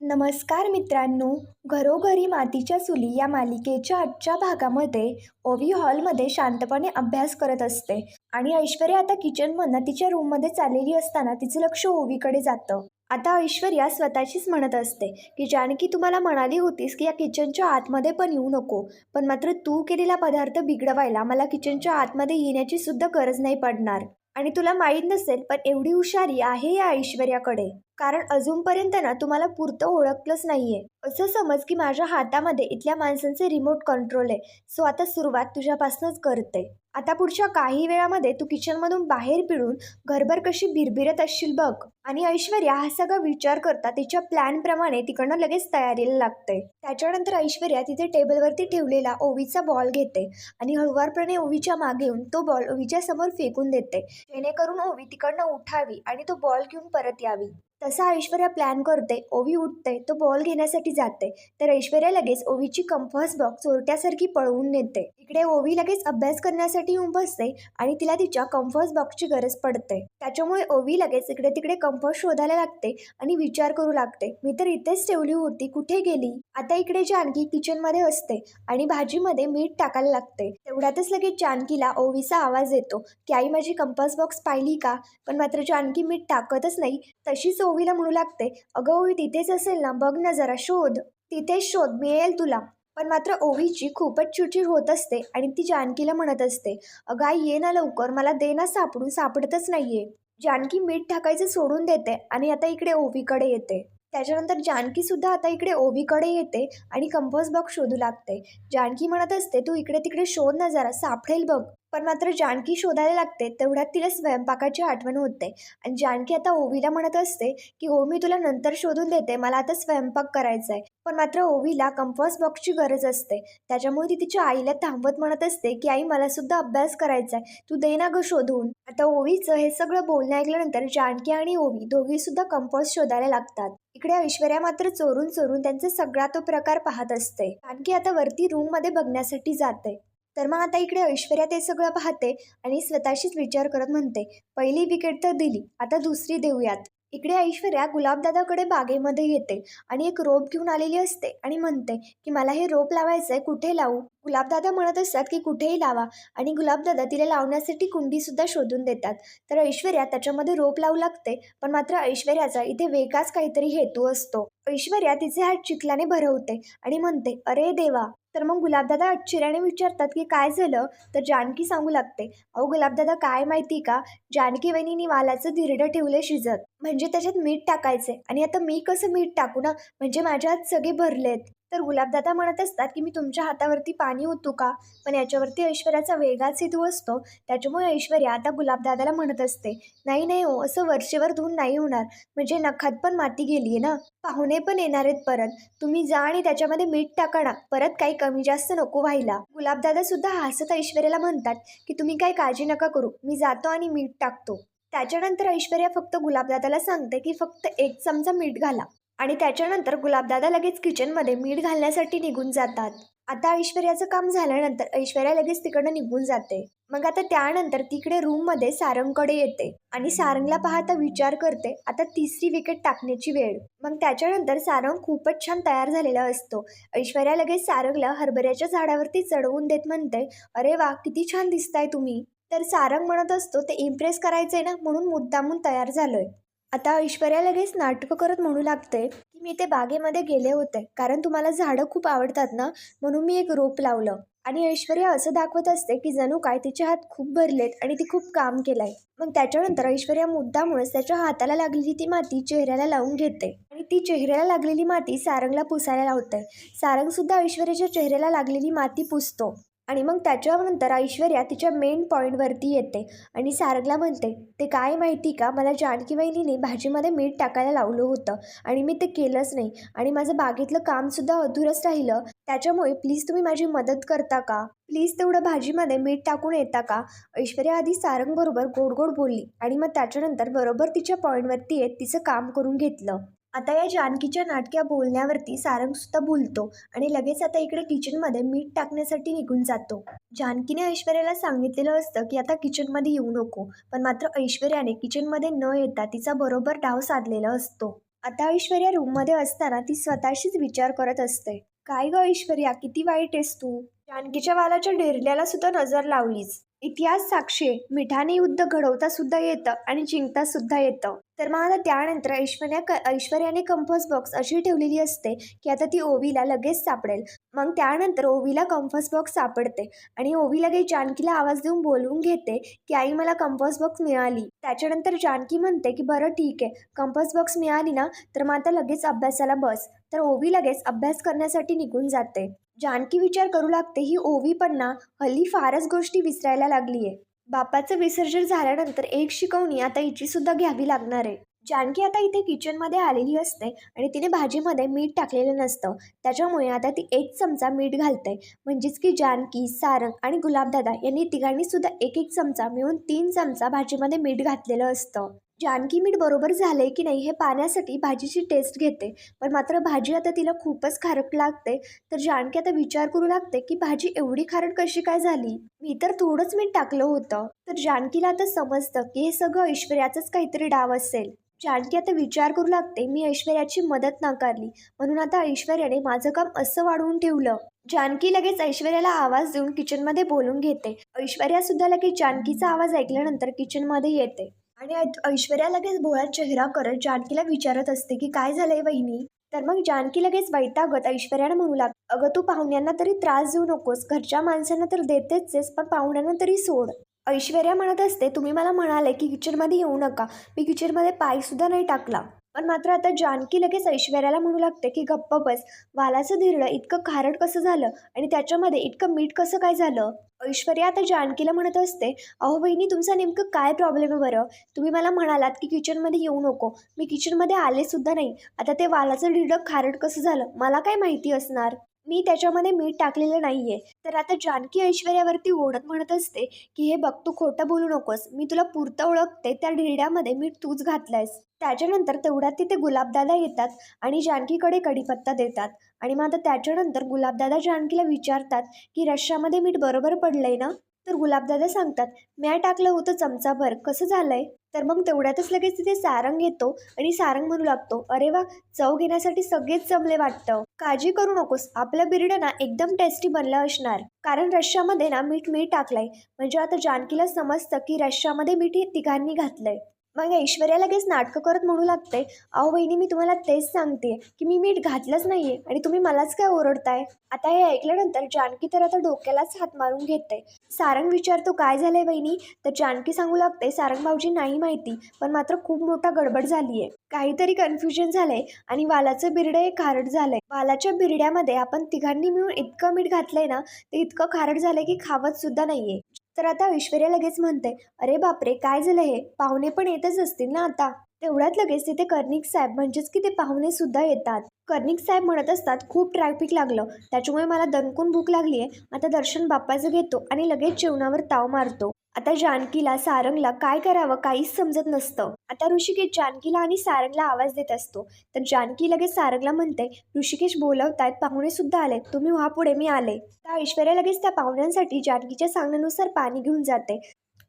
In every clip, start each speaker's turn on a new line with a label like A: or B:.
A: नमस्कार मित्रांनो घरोघरी मातीच्या चुली या मालिकेच्या आजच्या भागामध्ये ओवी हॉलमध्ये शांतपणे अभ्यास करत असते आणि ऐश्वर्या आता किचनमधनं तिच्या रूममध्ये चाललेली असताना तिचं लक्ष ओवीकडे जातं. आता ऐश्वर्या स्वतःचीच म्हणत असते की जानकी तुम्हाला म्हणाली होतीस की या किचनच्या आतमध्ये पण येऊ नको पण मात्र तू केलेला पदार्थ बिघडवायला मला किचनच्या आतमध्ये येण्याची सुद्धा गरज नाही पडणार. आणि तुला माहीत नसेल पण एवढी हुशारी आहे या ऐश्वर्याकडे. कारण अजूनपर्यंत ना तुम्हाला पुरतं ओळखलंच नाहीये. असं समज की माझ्या हातामध्ये इथल्या माणसांचे रिमोट कंट्रोल आहे. सो आता सुरुवात तुझ्यापासूनच करते. आता पुढच्या काही वेळामध्ये तू किचनमधून बाहेर पिळून घरभर कशी भिरभिरत असशील बघ. आणि ऐश्वर्या हा सगळा विचार करता तिच्या प्लॅनप्रमाणे तिकडनं लगेच तयारीला लागते त्याच्यानंतर ऐश्वर्या तिथे टेबलवरती ठेवलेला ओवीचा बॉल घेते आणि हळुवारपणे ओवीच्या मागे येऊन तो बॉल ओवीच्या समोर फेकून देते. जेणेकरून ओवी तिकडनं उठावी आणि तो बॉल घेऊन परत यावी. तसा ऐश्वर्या प्लॅन करते ओवी उठते तो बॉल घेण्यासाठी जाते. तर ऐश्वर्या लगेच ओवीची कंफर्स बॉक्स चोरट्यासारखी पळवून नेते. इकडे ओवी लगेच अभ्यास करण्यासाठी उभसते बसते आणि तिला तिच्या कम्फर्स बॉक्सची गरज पडते. त्याच्यामुळे ओवी लगेच इकडे तिकडे कंफर्स शोधायला लागते आणि विचार करू लागते. मी तर इथेच ठेवली होती. कुठे गेली? आता इकडे जानकी किचनमध्ये असते आणि भाजीमध्ये मीठ टाकायला लागते. तेवढ्यातच लगेच जानकीला ओवीचा आवाज येतो. की आई माझी कंपास बॉक्स पाहिली का? पण मात्र जानकी मीठ टाकतच नाही. तशीच ओवीला म्हणू लागते. अगं ओवी तिथेच असेल ना? बघ ना जरा शोध. तिथेच शोध. मिळेल तुला. पण मात्र ओवीची खूपच चिडचिड होत असते आणि ती जानकीला म्हणत असते अगं आई ये ना लवकर मला दे ना सापडून सापडतच नाहीये. जानकी मीठ टाकायचं सोडून देते आणि आता इकडे ओवीकडे येते. त्याच्यानंतर जानकी सुद्धा आता इकडे ओवीकडे येते आणि कंपोज बॉक्स शोधू लागते. जानकी म्हणत असते तू इकडे तिकडे शोध ना जरा सापडेल बघ. पण मात्र जानकी शोधायला लागते तेवढ्यात तिला स्वयंपाकाची आठवण होते. आणि जानकी आता ओवीला म्हणत असते की ओ मी तुला नंतर शोधून देते मला आता स्वयंपाक करायचा आहे पण मात्र ओवीला कंपोस्ट बॉक्सची गरज असते. त्याच्यामुळे ती तिच्या आईला थांबवत म्हणत असते की आई मला सुद्धा अभ्यास करायचा आहे तू दे ना गं शोधून. आता ओवीचं हे सगळं बोलणं ऐकल्यानंतर जानकी आणि ओवी दोघी सुद्धा कंपोस्ट शोधायला लागतात. इकडे ऐश्वर्या मात्र चोरून चोरून त्यांचा सगळा तो प्रकार पाहत असते. जानकी आता वरती रूममध्ये बघण्यासाठी जाते. तर मग आता इकडे ऐश्वर्या ते सगळं पाहते आणि स्वतःशीच विचार करत म्हणते पहिली विकेट तर दिली आता दुसरी देऊयात. इकडे ऐश्वर्या गुलाबदादाकडे बागेमध्ये येते आणि एक रोप घेऊन आलेली असते आणि म्हणते की मला हे रोप लावायचं आहे कुठे लावू? गुलाबदादा म्हणत असतात की कुठेही लावा. आणि गुलाबदादा तिला लावण्यासाठी कुंडीसुद्धा शोधून देतात. तर ऐश्वर्या त्याच्यामध्ये रोप लावू लागते पण मात्र ऐश्वर्याचा इथे वेगळाच काहीतरी हेतू असतो. ऐश्वर्या तिचे हात चिखलाने भरवते आणि म्हणते अरे देवा. तर मग गुलाबदादा आश्चर्याने विचारतात की काय झालं? तर जानकी सांगू लागते अहो गुलाबदादा काय माहिती का? जानकी वहिनीने वालाचं धिरडं ठेवलं शिजत. म्हणजे त्याच्यात मीठ टाकायचे आणि आता मी कसं मीठ टाकू ना? म्हणजे माझ्या हात सगळे भरलेत. तर गुलाबदादा म्हणत असतात की मी तुमच्या हातावरती पाणी ओतू का? पण याच्यावरती ऐश्वर्याचा वेगळाच हेतू असतो. त्याच्यामुळे ऐश्वर्या आता गुलाबदादाला म्हणत असते नाही नाही हो असं वर्षेवर धुवून नाही होणार. म्हणजे नखात पण माती गेली आहे ना? पाहुणे पण येणार आहेत परत. तुम्ही जा आणि त्याच्यामध्ये मीठ टाका ना. परत काही कमी जास्त नको व्हायला. गुलाबदादा सुद्धा हसत ऐश्वर्याला म्हणतात की तुम्ही काही काळजी नका करू. मी जातो आणि मीठ टाकतो. त्याच्यानंतर ऐश्वर्या फक्त गुलाबदादाला सांगते की फक्त एक चमचा मीठ घाला. आणि त्याच्यानंतर गुलाबदादा लगेच किचनमध्ये मीठ घालण्यासाठी निघून जातात. आता ऐश्वर्याचं काम झाल्यानंतर ऐश्वर्या लगेच तिकडनं निघून जाते. मग आता त्यानंतर तिकडे रूममध्ये सारंगकडे येते आणि सारंगला पाहता विचार करते आता तिसरी विकेट टाकण्याची वेळ. मग त्याच्यानंतर सारंग खूपच छान तयार झालेला असतो. ऐश्वर्या लगेच सारंगला हरभऱ्याच्या झाडावरती चढवून देत म्हणते अरे वा किती छान दिसताय तुम्ही. तर सारंग म्हणत असतो ते इम्प्रेस करायचंय ना म्हणून मुद्दामून तयार झालोय. आता ऐश्वर्या लगेच नाटकं करत म्हणू लागते की मी ते बागेमध्ये गेले होते कारण तुम्हाला झाडं खूप आवडतात ना म्हणून मी एक रोप लावलं. आणि ऐश्वर्या असं दाखवत असते की जणू काय तिचे हात खूप भरलेत आणि ती खूप काम केलंय. मग त्याच्यानंतर ऐश्वर्या मुद्दामुळेच त्याच्या हाताला लागलेली ती माती चेहऱ्याला लावून घेते. आणि ती चेहऱ्याला लागलेली माती सारंगला पुसायला लावते. सारंग सुद्धा ऐश्वर्याच्या चेहऱ्याला लागलेली माती पुसतो. आणि मग त्याच्यानंतर ऐश्वर्या तिच्या मेन पॉईंटवरती येते. आणि सारगला म्हणते ते काय माहिती का? मला जानकी वहिनीने भाजीमध्ये मीठ टाकायला लावलं होतं आणि मी ते केलंच नाही. आणि माझं बागेतलं कामसुद्धा अधुरच राहिलं. त्याच्यामुळे प्लीज तुम्ही माझी मदत करता का? प्लीज तेवढं भाजीमध्ये मीठ टाकून येता का? ऐश्वर्या आधी सारंगबरोबर गोड गोड बोलली आणि मग त्याच्यानंतर बरोबर तिच्या पॉईंटवरती येत तिचं काम करून घेतलं. आता या जानकीच्या नाटक्या बोलण्यावरती सारंग सुद्धा बोलतो आणि लगेच आता इकडे किचनमध्ये मीठ टाकण्यासाठी निघून जातो. जानकीने ऐश्वर्याला सांगितलेलं असतं की आता किचनमध्ये येऊ नको पण मात्र ऐश्वर्याने किचनमध्ये न येता तिचा बरोबर डाव साधलेला असतो. आता ऐश्वर्या रूममध्ये असताना ती स्वतःशीच विचार करत असते. काय ग ऐश्वर्या किती वाईट आहेस तू? जानकीच्या वालाच्या डेरल्याला सुद्धा नजर लावलीच. इतिहास साक्षी मिठाने युद्ध घडवता सुद्धा येतं आणि जिंकता सुद्धा येतं. तर मग आता त्यानंतर ऐश्वर्या क ऐश्वर्याने कंपस बॉक्स अशी ठेवलेली असते की आता ती ओवीला लगेच सापडेल. मग त्यानंतर ओवीला कंपस बॉक्स सापडते आणि ओवी लगेच जानकीला आवाज देऊन बोलवून घेते की आई मला कम्फस बॉक्स मिळाली. त्याच्यानंतर जानकी म्हणते की बरं ठीक आहे. कम्फस बॉक्स मिळाली ना तर मग आता लगेच अभ्यासाला बस. तर ओवी लगेच अभ्यास करण्यासाठी निघून जाते. जानकी विचार करू लागते ही ओवी पण ना हल्ली फारच गोष्टी विसरायला लागली आहे बापाचं विसर्जन झाल्यानंतर एक शिकवणी आता हिची सुद्धा घ्यावी लागणार आहे. जानकी आता इथे किचनमध्ये आलेली असते आणि तिने भाजीमध्ये मीठ टाकलेलं नसतं. त्याच्यामुळे आता ती एक चमचा मीठ घालते. म्हणजेच की जानकी सारंग आणि गुलाबदादा यांनी तिघांनीसुद्धा एक एक चमचा मिळून तीन चमचा भाजीमध्ये मीठ घातलेलं असतं. जानकी मीठ बरोबर झाले की नाही हे पाहण्यासाठी भाजीची टेस्ट घेते. पण मात्र भाजी आता तिला खूपच खारट लागते. तर जानकी आता विचार करू लागते की भाजी एवढी खारट कशी काय झाली? मी तर थोडंच मीठ टाकलं होतं. तर जानकीला आता समजतं की हे सगळं ऐश्वर्याचंच काहीतरी डाव असेल. जानकी आता विचार करू लागते मी ऐश्वर्याची मदत नाकारली. म्हणून आता ऐश्वर्याने माझं काम असं वाढवून ठेवलं. जानकी लगेच ऐश्वर्याला आवाज देऊन किचनमध्ये बोलून घेते. ऐश्वर्या सुद्धा लगेच जानकीचा आवाज ऐकल्यानंतर किचनमध्ये येते. आणि ऐश्वर्या लगेच भोळा चेहरा करत जानकीला विचारत असते की काय झालंय वहिनी? तर मग जानकी लगेच वैतागत ऐश्वर्यानं म्हणू लाग अगं तू पाहुण्यांना तरी त्रास देऊ नकोस घरच्या माणसांना तर देतेच पण पाहुण्यांना तरी सोड. ऐश्वर्या म्हणत असते तुम्ही मला म्हणाले की किचनमध्ये येऊ नका. मी किचनमध्ये पायसुद्धा नाही टाकला. पण मात्र आता जानकी लगेच ऐश्वर्याला म्हणू लागते की गप्प बस. वालाचं धिरडं इतकं खारट कसं झालं? आणि त्याच्यामध्ये इतकं मीठ कसं काय झालं? ऐश्वर्या आता जानकीला म्हणत असते अहो बहिणी तुमचा नेमकं काय प्रॉब्लेम आहे बरं? तुम्ही मला म्हणालात की किचनमध्ये येऊ नको. मी किचनमध्ये आले सुद्धा नाही. आता ते वालाचं धिरडं खारट कसं झालं? मला काय माहिती असणार? मी त्याच्यामध्ये मीठ टाकलेलं नाही आहे तर आता जानकी ऐश्वर्यावरती ओढत म्हणत असते की हे बघ तू खोटं बोलू नकोस. मी तुला पुरतं ओळखते. त्या ढिरड्यामध्ये मीठ तूच घातलंयस. त्याच्यानंतर तेवढ्यात तिथे गुलाबदादा येतात आणि जानकीकडे कढीपत्ता देतात. आणि मग आता त्याच्यानंतर गुलाबदादा जानकीला विचारतात की रश्श्यामध्ये मीठ बरोबर पडलंय ना? तर गुलाबदादा सांगतात म्या टाकलं होतं चमचाभर. कसं झालंय? तर मग तेवढ्यातच लगेच तिथे सारंग येतो आणि सारंग म्हणू लागतो अरे वा चव घेण्यासाठी सगळेच जमले वाटतं. काळजी करू नकोस. आपलं बिर्ड ना एकदम टेस्टी बनलं असणार. कारण रश्श्यामध्ये ना मीठ मीठ टाकलंय. म्हणजे आता जानकीला समजतं की रश्श्यामध्ये मीठ तिघांनी घातलंय. मग ऐश्वर्या लगेच नाटकं करत म्हणू लागते अहो वहिनी मी तुम्हाला तेच सांगते की मी मीठ घातलंच नाहीये आणि तुम्ही मलाच काय ओरडताय? आता हे ऐकल्यानंतर जानकी तर आता डोक्यालाच हात मारून घेते सारंग विचारतो काय झालंय बहिणी तर जानकी सांगू लागते सारंग भाऊजी नाही माहिती पण मात्र खूप मोठा गडबड झालीये. काहीतरी कन्फ्युजन झालंय आणि वालाचं बिरडं हे खारट झालंय. वालाच्या बिरड्यामध्ये आपण तिघांनी मिळून इतकं मीठ घातलंय ना ते इतकं खारट झालंय की खावत सुद्धा नाहीये. तर आता ऐश्वर्या लगेच म्हणते अरे बापरे काय झालं हे? पाहुणे पण येतच असतील ना आता. तेवढ्यात लगेच तिथे कर्णिक साहेब म्हणजेच की ते पाहुणे सुद्धा येतात. कर्णिक साहेब म्हणत असतात खूप ट्रॅफिक लागलं. त्याच्यामुळे मला दणकून भूक लागली आहे आता दर्शन बाप्पाचं घेतो आणि लगेच जेवणावर ताव मारतो. आता जानकीला सारंगला काय करावं काहीच समजत नसतं. आता ऋषिकेश जानकीला आणि सारंगला आवाज देत असतो. तर जानकी लगेच सारंगला म्हणते ऋषिकेश बोलवतायत पाहुणे सुद्धा आले तुम्ही व्हा पुढे मी आले. त्या ऐश्वर्या लगेच त्या पाहुण्यांसाठी जानकीच्या सांगण्यानुसार पाणी घेऊन जाते.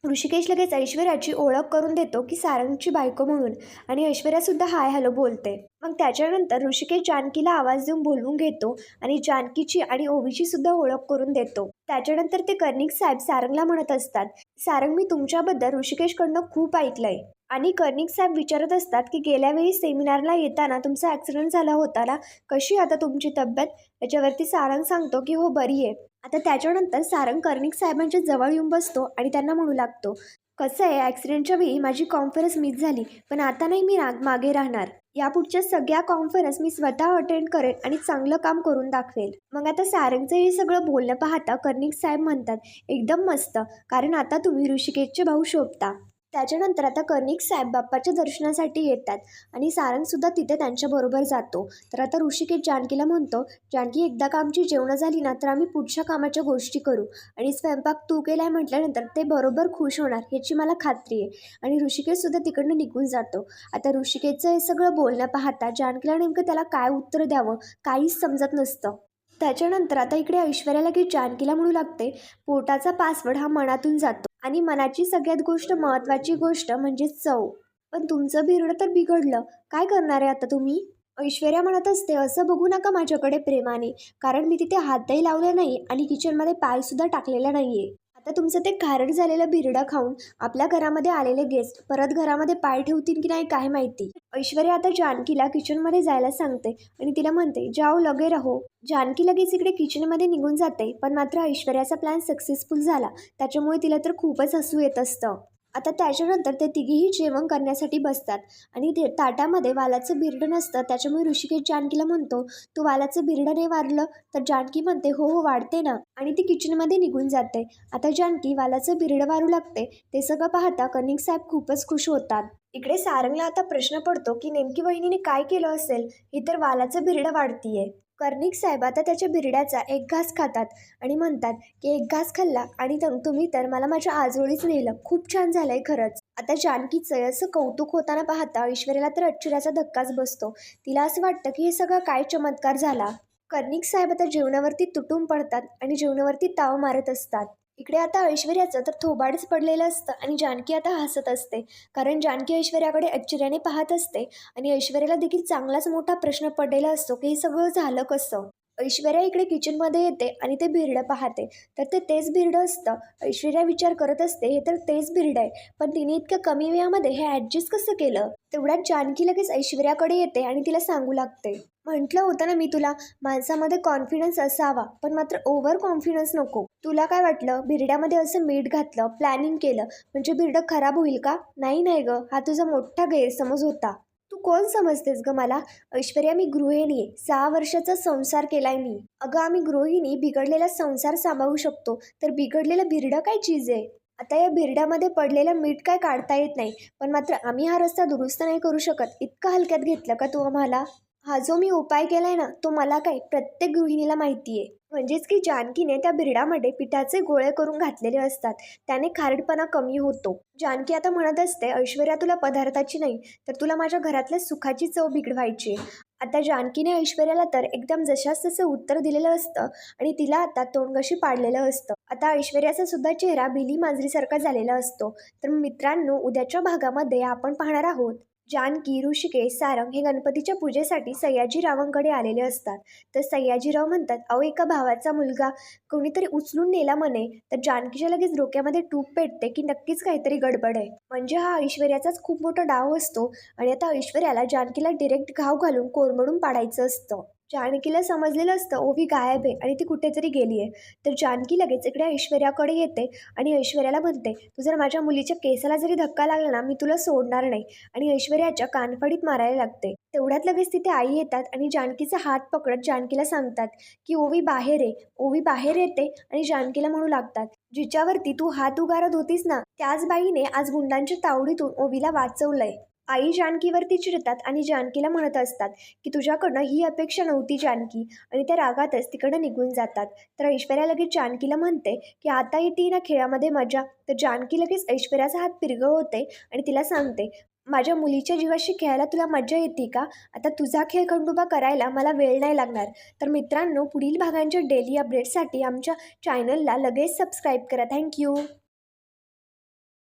A: ऋषिकेश लगेच ऐश्वर्याची ओळख करून देतो की सारंगची बायको म्हणून आणि ऐश्वर्यासुद्धा हाय हॅलो बोलते. मग त्याच्यानंतर ऋषिकेश जानकीला आवाज देऊन बोलवून घेतो आणि जानकीची आणि ओवीची सुद्धा ओळख करून देतो. त्याच्यानंतर ते कर्णिक साहेब सारंगला म्हणत असतात सारंग मी तुमच्याबद्दल ऋषिकेशकडनं खूप ऐकलंय. आणि कर्णिक साहेब विचारत असतात की गेल्या वेळी सेमिनारला येताना तुमचा ॲक्सिडेंट झाला होता ना? कशी आता तुमची तब्येत? याच्यावरती सारंग सांगतो की हो बरी आहे. आता त्याच्यानंतर सारंग कर्णिक साहेबांच्या जवळ येऊन बसतो आणि त्यांना म्हणू लागतो कसं आहे ॲक्सिडेंटच्या वेळी माझी कॉन्फरन्स मिस झाली पण आता नाही मी राग मागे राहणार. यापुढच्या सगळ्या कॉन्फरन्स मी स्वतः अटेंड करेन आणि चांगलं काम करून दाखवेल. मग आता सारंगचं हे सगळं बोलणं पाहता कर्णिक साहेब म्हणतात एकदम मस्त कारण आता तुम्ही ऋषिकेशचे भाऊ शोभता. त्याच्यानंतर आता कर्णिक साहेब बाप्पाच्या दर्शनासाठी येतात आणि सारंगसुद्धा तिथे त्यांच्याबरोबर जातो. तर आता ऋषिकेश जानकीला म्हणतो जानकी एकदा का आमची जेवणं झाली ना तर आम्ही पुढच्या कामाच्या गोष्टी करू. आणि स्वयंपाक तू केलाय म्हटल्यानंतर ते बरोबर खुश होणार याची मला खात्री आहे. आणि ऋषिकेशसुद्धा तिकडनं निघून जातो. आता ऋषिकेशचं हे सगळं बोलणं पाहता जानकीला नेमकं त्याला काय उत्तर द्यावं काहीच समजत नसतं. त्याच्यानंतर आता इकडे ऐश्वर्याला की जानकीला म्हणू लागते पोटाचा पासवर्ड हा मनातून जातो. आणि मनाची सगळ्यात गोष्ट महत्त्वाची गोष्ट म्हणजे चव.
B: पण तुमचं बिरडं तर बिघडलं. काय करणार आहे आता तुम्ही? ऐश्वर्या म्हणत असते असं बघू नका माझ्याकडे प्रेमाने कारण मी तिथे हातही लावला नाही आणि किचनमध्ये पायसुद्धा टाकलेला नाही आहे आता तुमचं ते खारट झालेलं बिरडं खाऊन आपल्या घरामध्ये आलेले गेस्ट परत घरामध्ये पाय ठेवतील की नाही काय माहिती. ऐश्वर्या आता जानकीला किचनमध्ये जायला सांगते आणि तिला म्हणते जाओ लगे राहो. जानकी लगेच इकडे किचनमध्ये निघून जाते पण मात्र ऐश्वर्याचा प्लॅन सक्सेसफुल झाला. त्याच्यामुळे तिला तर खूपच हसू येत असतं. आता त्याच्यानंतर ते तिघीही जेवण करण्यासाठी बसतात. आणि ते ताटामध्ये वालाचं बिरडं नसतं त्याच्यामुळे ऋषिकेश जानकीला म्हणतो तू वालाचं बिरडं नाही वाढलं तर जानकी म्हणते हो हो वाढते ना. आणि ती किचनमध्ये निघून जाते. आता जानकी वालाचं बिरडं वारू लागते. ते सगळं पाहता कनिक साहेब खूपच खुश होतात. इकडे सारंगला आता प्रश्न पडतो की नेमकी वहिनीने काय केलं असेल? ही तर वालाचं बिरडं वाढतीये. कर्णिक साहेब आता त्याच्या बिरड्याचा एक घास खातात आणि म्हणतात की एक घास खाल्ला आणि तुम्ही तर मला माझ्या आजोळीच नेलं. खूप छान झालंय खरंच. आता जानकीचं असं कौतुक होताना पाहता ऐश्वर्याला तर आश्चर्याचा धक्काच बसतो. तिला असं वाटतं की हे सगळं काय चमत्कार झाला. कर्णिक साहेब आता जेवणावरती तुटून पडतात आणि जेवणावरती ताव मारत असतात. इकडे आता ऐश्वर्याचं तर थोबाडच पडलेलं असतं आणि जानकी आता हसत असते. कारण जानकी ऐश्वर्याकडे आश्चर्याने पाहत असते आणि ऐश्वर्याला देखील चांगलाच मोठा प्रश्न पडलेला असतो की हे सगळं झालं कसं? ऐश्वर्या इकडे किचनमध्ये येते आणि ते भिरडं पाहते. तर ते तेच भिरडं असतं. ऐश्वर्या विचार करत असते हे तर तेच भिरड आहे. पण तिने इतक्या कमी वेळामध्ये हे ॲडजस्ट कसं केलं? तेवढ्यात जानकी लगेच ऐश्वर्याकडे येते आणि तिला सांगू लागते. म्हटलं होतं ना मी तुला माणसामध्ये कॉन्फिडन्स असावा पण मात्र ओव्हर कॉन्फिडन्स नको. तुला काय वाटलं? बिरड्यामध्ये असं मीठ घातलं प्लॅनिंग केलं म्हणजे बिरडं खराब होईल का? नाही नाही ग. हा तुझा मोठा गैरसमज होता. तू कोण समजतेस ग मला? ऐश्वर्या मी गृहिणी आहे. सहा वर्षाचा संसार केलाय मी. अगं आम्ही गृहिणी बिघडलेला संसार सांभाळू शकतो. तर बिघडलेलं बिरडं काय चीज आहे? आता या बिरड्यामध्ये पडलेलं मीठ काय काढता येत नाही. पण मात्र आम्ही हा रस्ता दुरुस्त नाही करू शकत. इतकं हलक्यात घेतलं का तू आम्हाला? हा जो मी उपाय केलाय ना तो मला काय प्रत्येक गृहिणीला माहिती आहे म्हणजेच की जानकीने त्या बिरडामध्ये पिठाचे गोळे करून घातलेले असतात. त्याने खारटपणा कमी होतो. जानकी आता म्हणत असते ऐश्वर्या तुला पदार्थाची नाही तर तुला माझ्या घरातल्या सुखाची चव बिघडवायची आहे." आता जानकीने ऐश्वर्याला तर एकदम जशास तसं उत्तर दिलेलं असतं आणि तिला आता तोंडगशी पाडलेलं असतं. आता ऐश्वर्याचा सुद्धा चेहरा बिली मांजरीसारखा झालेला असतो. तर मित्रांनो उद्याच्या भागामध्ये आपण पाहणार आहोत. जानकी ऋषिकेश सारंग हे गणपतीच्या पूजेसाठी सयाजीरावांकडे आलेले असतात. तर सयाजीराव म्हणतात अहो एका भावाचा मुलगा कोणीतरी उचलून नेला म्हणे तर जानकीच्या लगेच डोक्यामध्ये टूप पेटते की नक्कीच काहीतरी गडबड आहे. म्हणजे हा ऐश्वर्याचाच खूप मोठा डाव असतो आणि आता ऐश्वर्याला जानकीला डिरेक्ट घाव घालून कोरमडून पाडायचं असतं. जानकीला समजलेलं असतं ओवी गायब आहे आणि ती कुठेतरी गेली आहे. तर जानकी लगेच इकडे ऐश्वर्याकडे येते आणि ऐश्वर्याला म्हणते तू जर माझ्या मुलीच्या केसाला जरी धक्का लागला ना मी तुला सोडणार नाही. आणि ऐश्वर्याच्या कानफडीत मारायला लागते. तेवढ्यात लगेच तिथे आई येतात आणि जानकीचा हात पकडत जानकीला सांगतात की ओवी बाहेर आहे. ओवी बाहेर येते आणि जानकीला म्हणू लागतात जिच्यावरती तू हात उगारत होतीस ना त्याच बाईने आज गुंडांच्या तावडीतून ओवीला वाचवलंय. आई जानकीवरती चिडतात आणि जानकीला म्हणत असतात की तुझ्याकडनं ही अपेक्षा नव्हती जानकी आणि त्या रागातच तिकडं निघून जातात. तर ऐश्वर्या लगेच जानकीला म्हणते की आता येते ना खेळामध्ये मजा. तर जानकी लगेच ऐश्वर्याचा हात पिरगळवते आणि तिला सांगते माझ्या मुलीच्या जीवाशी खेळायला तुला मजा येते का? आता तुझा खेळ खंडोबा करायला मला वेळ नाही लागणार. तर मित्रांनो पुढील भागांच्या डेली अपडेटसाठी आमच्या चॅनलला लगेच सबस्क्राईब करा. थँक्यू.